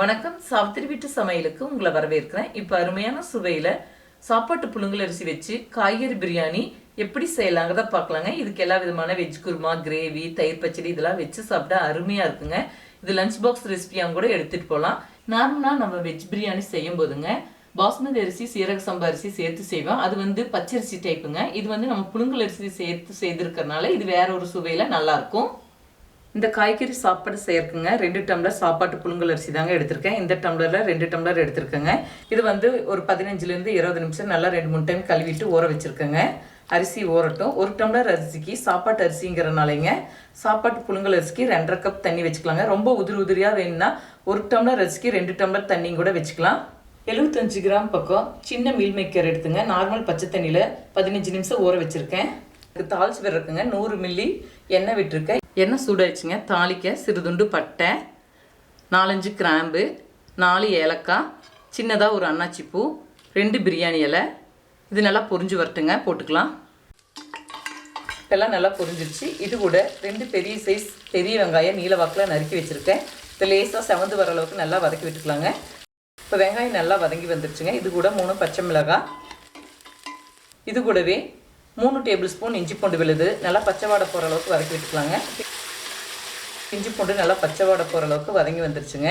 வணக்கம். சாவித்திரி வீட்டு சமையலுக்கு உங்களை வரவேற்கிறேன். இப்போ அருமையான சுவையில் சாப்பாட்டு புழுங்கல் அரிசி வச்சு காய்கறி பிரியாணி எப்படி செய்யலாங்கிறத பார்க்கலாங்க. இதுக்கு எல்லா விதமான வெஜ் குருமா கிரேவி தயிர் பச்சடி இதெல்லாம் வச்சு சாப்பிட்டா அருமையாக இருக்குங்க. இது லஞ்ச் பாக்ஸ் ரெசிபியாக கூட எடுத்துகிட்டு போகலாம் நார்மலாக நம்ம வெஜ் பிரியாணி செய்யும் போதுங்க பாஸ்மதி அரிசி சீரக சம்பா அரிசி சேர்த்து செய்வோம். அது வந்து பச்சரிசி டைப்புங்க இது வந்து நம்ம புழுங்கல் அரிசி சேர்த்து செய்திருக்கிறதுனால இது வேற ஒரு சுவையில் நல்லாயிருக்கும் இந்த காய்கறி சாப்பாடு செய்யறதுக்குங்க. ரெண்டு டம்ளர் சாப்பாட்டு புழுங்கல் அரிசி தாங்க எடுத்திருக்கேன். இந்த டம்ளரில் ரெண்டு டம்ளர் எடுத்திருக்கேங்க. இது வந்து ஒரு பதினஞ்சுலேருந்து இருபது நிமிஷம் நல்லா ரெண்டு மூணு டைம் கழுவிட்டு ஊற வச்சுருக்கேங்க. அரிசி ஊறட்டும். ஒரு டம்ளர் அரிசிக்கு சாப்பாட்டு அரிசிங்கிறனாலேங்க சாப்பாட்டு புழுங்கல் அரிசிக்கு ரெண்டரை கப் தண்ணி வச்சுக்கலாங்க. ரொம்ப உதிரி உதிரியாக வேணும்னா ஒரு டம்ளர் அரிசிக்கு ரெண்டு டம்ளர் தண்ணி கூட வச்சுக்கலாம். எழுபத்தஞ்சு கிராம் பக்கம் சின்ன மீல் மேக்கர் எடுத்துங்க. நார்மல் பச்சை தண்ணியில் பதினஞ்சு நிமிஷம் ஊற வச்சுருக்கேன். இதுக்கு தாளிச்சு விடுறதுக்குங்க. நூறு மில்லி எண்ணெய் விட்டுருக்கேன். எண்ணெய் சூடாயிடுச்சுங்க. தாளிக்க சிறுதுண்டு பட்டை நாலஞ்சு கிராம்பு நாலு ஏலக்காய் சின்னதாக ஒரு அன்னாச்சி பூ ரெண்டு பிரியாணி இலை. இது நல்லா பொரிஞ்சு வரட்டுங்க போட்டுக்கலாம். எல்லாம் நல்லா பொரிஞ்சிருச்சு. இது கூட ரெண்டு பெரிய சைஸ் பெரிய வெங்காயம் நீல வாக்கில் நறுக்கி வச்சுருக்கேன். இது லேசாக செவந்து வர அளவுக்கு நல்லா வதக்கி விட்டுக்கலாங்க. இப்போ வெங்காயம் நல்லா வதங்கி வந்துருச்சுங்க. இது கூட மூணு பச்சை மிளகாய். இது கூடவே மூணு டேபிள் ஸ்பூன் இஞ்சி பூண்டு விழுது. நல்லா பச்சை வாடை போகிற அளவுக்கு வதக்கி விட்டுக்கலாங்க. இஞ்சி பூண்டு நல்லா பச்சை வாடை போகிற அளவுக்கு வதங்கி வந்துருச்சுங்க.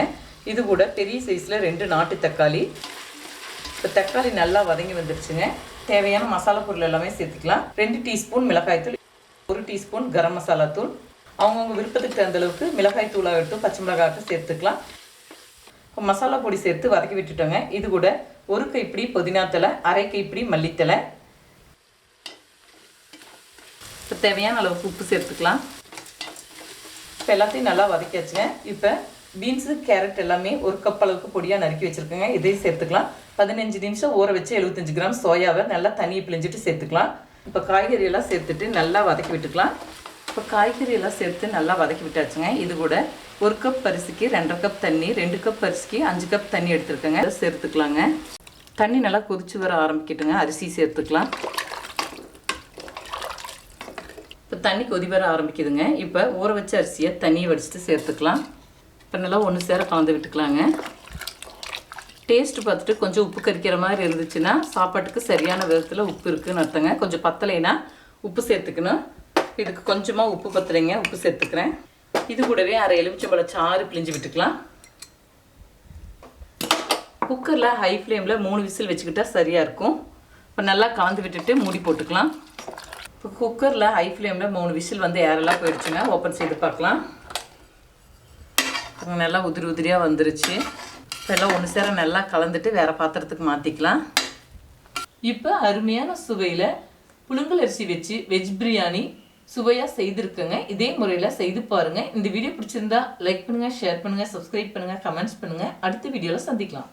இது கூட பெரிய சைஸில் ரெண்டு நாட்டு தக்காளி. இப்போ தக்காளி நல்லா வதங்கி வந்துருச்சுங்க. தேவையான மசாலா பொருள் எல்லாமே சேர்த்துக்கலாம். ரெண்டு டீஸ்பூன் மிளகாய்த்தூள் ஒரு டீஸ்பூன் கரம் மசாலா தூள். அவங்கவுங்க விருப்பத்துக்கு தகுந்த அளவுக்கு மிளகாய் தூளாகட்டும் பச்சை மிளகாட்டும் சேர்த்துக்கலாம். இப்போ மசாலா பொடி சேர்த்து வதக்கி விட்டுட்டோங்க. இது கூட ஒரு கைப்பிடி புதினா தலை அரை கைப்பிடி மல்லித்தலை இப்போ தேவையான அளவுக்கு உப்பு சேர்த்துக்கலாம். இப்போ எல்லாத்தையும் நல்லா வதக்கியாச்சுங்க. இப்போ பீன்ஸு கேரட் எல்லாமே ஒரு கப் அளவுக்கு பொடியாக நறுக்கி வச்சுருக்கோங்க. இதையும் சேர்த்துக்கலாம். பதினஞ்சு நிமிஷம் ஊற வச்சு எழுபத்தஞ்சு கிராம் சோயாவை நல்லா தண்ணியை பிழிஞ்சிட்டு சேர்த்துக்கலாம். இப்போ காய்கறி எல்லாம் சேர்த்துட்டு நல்லா வதக்கி விட்டுக்கலாம். இப்போ காய்கறி எல்லாம் சேர்த்து நல்லா வதக்கி விட்டாச்சுங்க. இது கூட ஒரு கப் அரிசிக்கு ரெண்டரை கப் தண்ணி ரெண்டு கப் அரிசிக்கு அஞ்சு கப் தண்ணி எடுத்துருக்கேங்க. சேர்த்துக்கலாங்க. தண்ணி நல்லா கொதிச்சு வர ஆரம்பிக்கட்டுங்க. அரிசி சேர்த்துக்கலாம் இப்போ தண்ணி கொதி வர ஆரம்பிக்குதுங்க. இப்போ ஊற வச்ச அரிசியை தண்ணியை வடிச்சிட்டு சேர்த்துக்கலாம். இப்போ நல்லா ஒன்று சேர கலந்து விட்டுக்கலாங்க. டேஸ்ட் பார்த்துட்டு கொஞ்சம் உப்பு கரிக்கிற மாதிரி இருந்துச்சுன்னா சாப்பாட்டுக்கு சரியான விதத்தில் உப்பு இருக்குதுன்னு அர்த்தங்க. கொஞ்சம் பத்தலைன்னா உப்பு சேர்த்துக்கணும். இதுக்கு கொஞ்சமாக உப்பு பத்தலைங்க உப்பு சேர்த்துக்கிறேன். இது கூடவே அரை எலுமிச்சம்பழம் சாறு பிழிஞ்சு விட்டுக்கலாம். குக்கரில் ஹை ஃப்ளேமில் மூணு விசில் வச்சுக்கிட்டா சரியாக இருக்கும். இப்போ நல்லா கலந்து விட்டுட்டு மூடி போட்டுக்கலாம். இப்போ குக்கரில் ஹை ஃப்ளேமில் மூணு விசில் வந்து ஏரெல்லாம் போயிடுச்சுங்க. ஓப்பன் செய்து பார்க்கலாம். நல்லா உதிரி உதிரியாக வந்துருச்சு. இப்போ எல்லாம் ஒன்று சேர நல்லா கலந்துட்டு வேறு பாத்திரத்துக்கு மாற்றிக்கலாம் இப்போ அருமையான சுவையில் புழுங்கல் அரிசி வச்சு வெஜ் பிரியாணி சுவையாக செய்திருக்கேங்க. இதே முறையில் செய்து பாருங்கள் இந்த வீடியோ பிடிச்சிருந்தா லைக் பண்ணுங்கள் ஷேர் பண்ணுங்கள் சப்ஸ்கிரைப் பண்ணுங்கள் கமெண்ட்ஸ் பண்ணுங்கள் அடுத்த வீடியோவில் சந்திக்கலாம்.